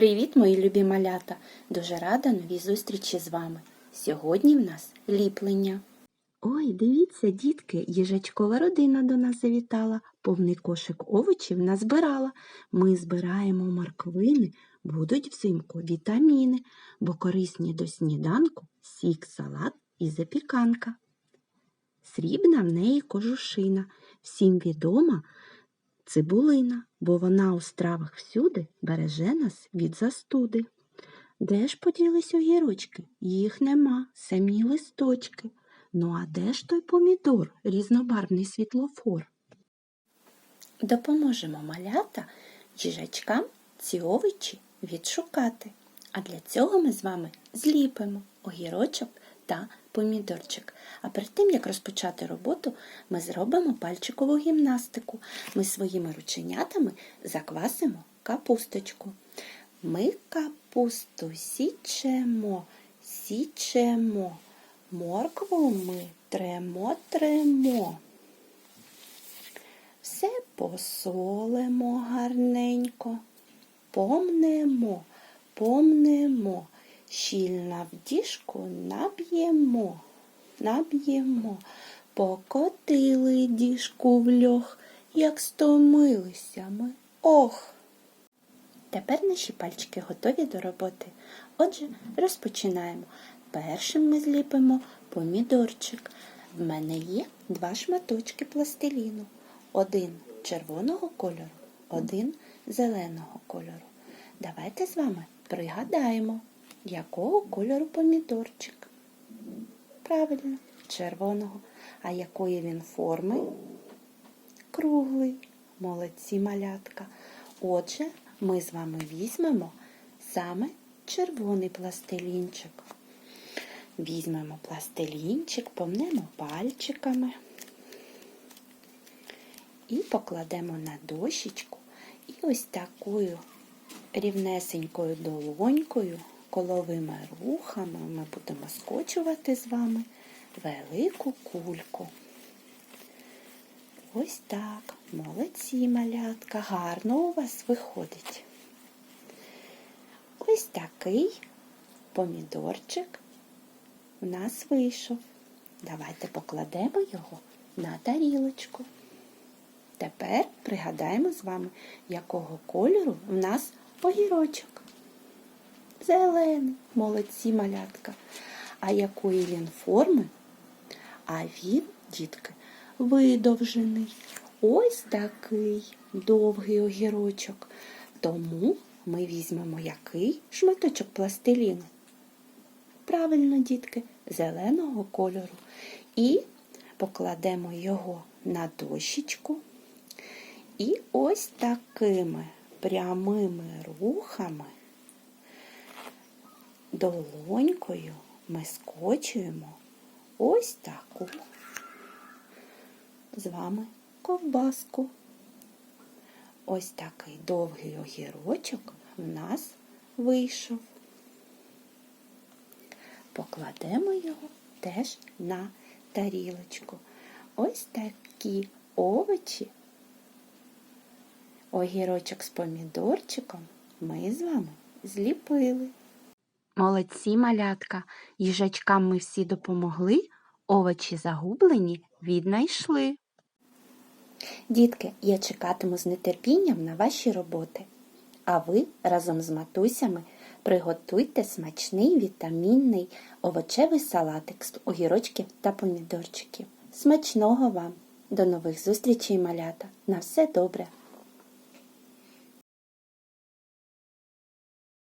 Привіт, мої любі малята! Дуже рада новій зустрічі з вами. Сьогодні в нас ліплення. Ой, дивіться, дітки, їжачкова родина до нас завітала, повний кошик овочів назбирала. Ми збираємо морквини, будуть взимку вітаміни, бо корисні до сніданку сік, салат і запіканка. Срібна в неї кожушина, всім відома цибулина, бо вона у стравах всюди береже нас від застуди. Де ж поділись огірочки? Їх нема, самі листочки. Ну а де ж той помідор, різнобарвний світлофор? Допоможемо малята їжачкам ці овочі відшукати. А для цього ми з вами зліпимо огірочок та помідорчик. А перед тим, як розпочати роботу, ми зробимо пальчикову гімнастику. Ми своїми рученятами заквасимо капусточку. Ми капусту січемо, січемо, моркву ми тремо, тремо. Все посолимо гарненько, помнемо, помнемо, щільно в діжку наб'ємо, наб'ємо, покотили діжку в льох, як стомилися ми. Ох! Тепер наші пальчики готові до роботи. Отже, розпочинаємо. Першим ми зліпимо помідорчик. В мене є два шматочки пластиліну. Один червоного кольору, один зеленого кольору. Давайте з вами пригадаємо, якого кольору помідорчик. Правильно, червоного. А якої він форми? Круглий. Молодці малятка. Отже, ми з вами візьмемо саме червоний пластилінчик. Візьмемо пластилінчик, помнемо пальчиками і покладемо на дощечку. І ось такою рівнесенькою долонькою, коловими рухами ми будемо скочувати з вами велику кульку. Ось так, молодці малятка, гарно у вас виходить. Ось такий помідорчик у нас вийшов. Давайте покладемо його на тарілочку. Тепер пригадаємо з вами, якого кольору в нас огірочок. Зелений, молодці малятка. А якої він форми? А він, дітки, видовжений. Ось такий довгий огірочок. Тому ми візьмемо який шматочок пластиліну. Правильно, дітки, зеленого кольору. І покладемо його на дощечку. І ось такими прямими рухами долонькою ми скочуємо ось таку з вами ковбаску. Ось такий довгий огірочок в нас вийшов. Покладемо його теж на тарілочку. Ось такі овочі, огірочок з помідорчиком ми з вами зліпили. Молодці малятка, їжачкам ми всі допомогли, овочі загублені віднайшли. Дітки, я чекатиму з нетерпінням на ваші роботи. А ви разом з матусями приготуйте смачний вітамінний овочевий салатик з огірочків та помідорчиків. Смачного вам! До нових зустрічей, малята! На все добре!